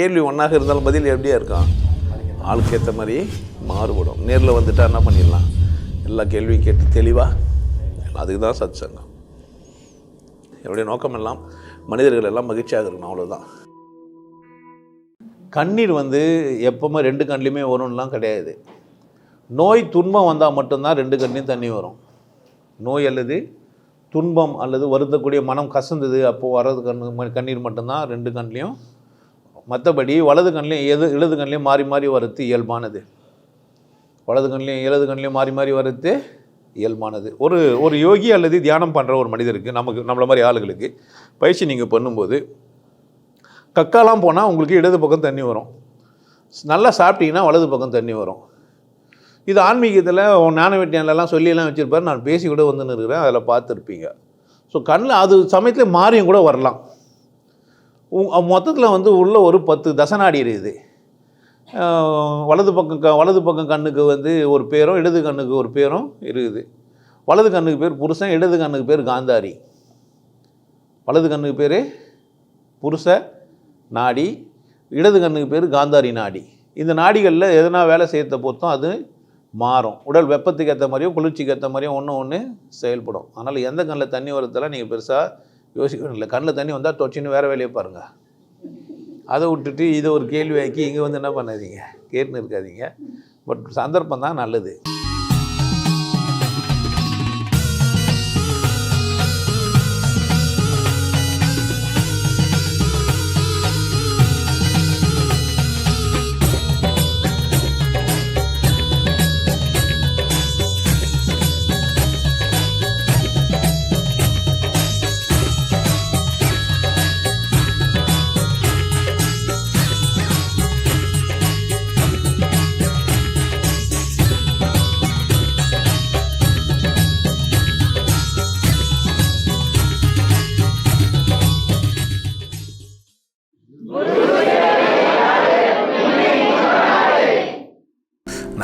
கேள்வி ஒன்றாக இருந்தாலும் பதில் எப்படியா இருக்கும்? ஆளுக்கு ஏற்ற மாதிரி மாறுபடும். நேரில் வந்துட்டால் என்ன பண்ணிடலாம்? எல்லா கேள்வியும் கேட்டு தெளிவாக அதுக்கு தான் சத் சங்கம் என்னுடைய நோக்கம் எல்லாம் மனிதர்கள் எல்லாம் மகிழ்ச்சியாக இருக்கணும் அவ்வளோதான் கண்ணீர் வந்து எப்போவுமே ரெண்டு கண்லேயுமே வரும்லாம் கிடையாது. நோய் துன்பம் வந்தால் மட்டும்தான் ரெண்டு கண்ணையும் தண்ணி வரும். நோய் அல்லது துன்பம் அல்லது வருந்தக்கூடிய மனம் கசந்தது அப்போது வர்றது கண் கண்ணீர் மட்டும்தான் ரெண்டு கண்லேயும் மற்றபடி வலது கண்லேயும் எது இடது கண்லேயும் மாறி மாறி வரது இயல்பானது. வலது கண்லேயும் இடது கண்லேயும் மாறி மாறி வரத்து இயல்பானது. ஒரு ஒரு யோகி அல்லது தியானம் பண்ணுற ஒரு மனிதருக்கு நமக்கு நம்மள மாதிரி ஆளுகளுக்கு பயிற்சி நீங்கள் பண்ணும்போது கக்காலாம் போனால் உங்களுக்கு இடது பக்கம் தண்ணி வரும். நல்லா சாப்பிட்டீங்கன்னா வலது பக்கம் தண்ணி வரும். இது ஆன்மீகத்தில் ஞானவெட்டியான்லாம் சொல்லியெல்லாம் வச்சுருப்பாரு. நான் பேசி கூட வந்துன்னு இருக்கிறேன். அதில் பார்த்துருப்பீங்க. ஸோ கண்ணில் அது சமயத்தில் மாறியும் கூட வரலாம். மொத்தத்தில் வந்து உள்ள ஒரு பத்து தசநாடி இருக்குது. வலது பக்கம் க வலது பக்கம் கண்ணுக்கு வந்து ஒரு பேரும் இடது கண்ணுக்கு ஒரு பேரும் இருக்குது. வலது கண்ணுக்கு பேர் புருஷன் இடது கண்ணுக்கு பேர் காந்தாரி. வலது கண்ணுக்கு பேர் புருஷ நாடி இடது கண்ணுக்கு பேர் காந்தாரி நாடி. இந்த நாடிகளில் எதனா வேலை செய்யறத பொறுத்தும் அது மாறும். உடல் வெப்பத்துக்கு ஏற்ற மாதிரியும் குளிர்ச்சிக்கு ஏற்ற மாதிரியும் ஒன்று ஒன்று செயல்படும். அதனால் எந்த கண்ணில் தண்ணி வரதெல்லாம் நீங்கள் பெருசாக யோசிக்கணும் இல்லை கண்ணில் தண்ணி வந்தால் தொச்சின்னு வேறு வேலையை பாருங்கள் அதை விட்டுட்டு இதை ஒரு கேள்வி ஆக்கி இங்கே வந்து என்ன பண்ணாதீங்க? கேட்டுன்னு இருக்காதீங்க. பட் சந்தர்ப்பம் தான் நல்லது.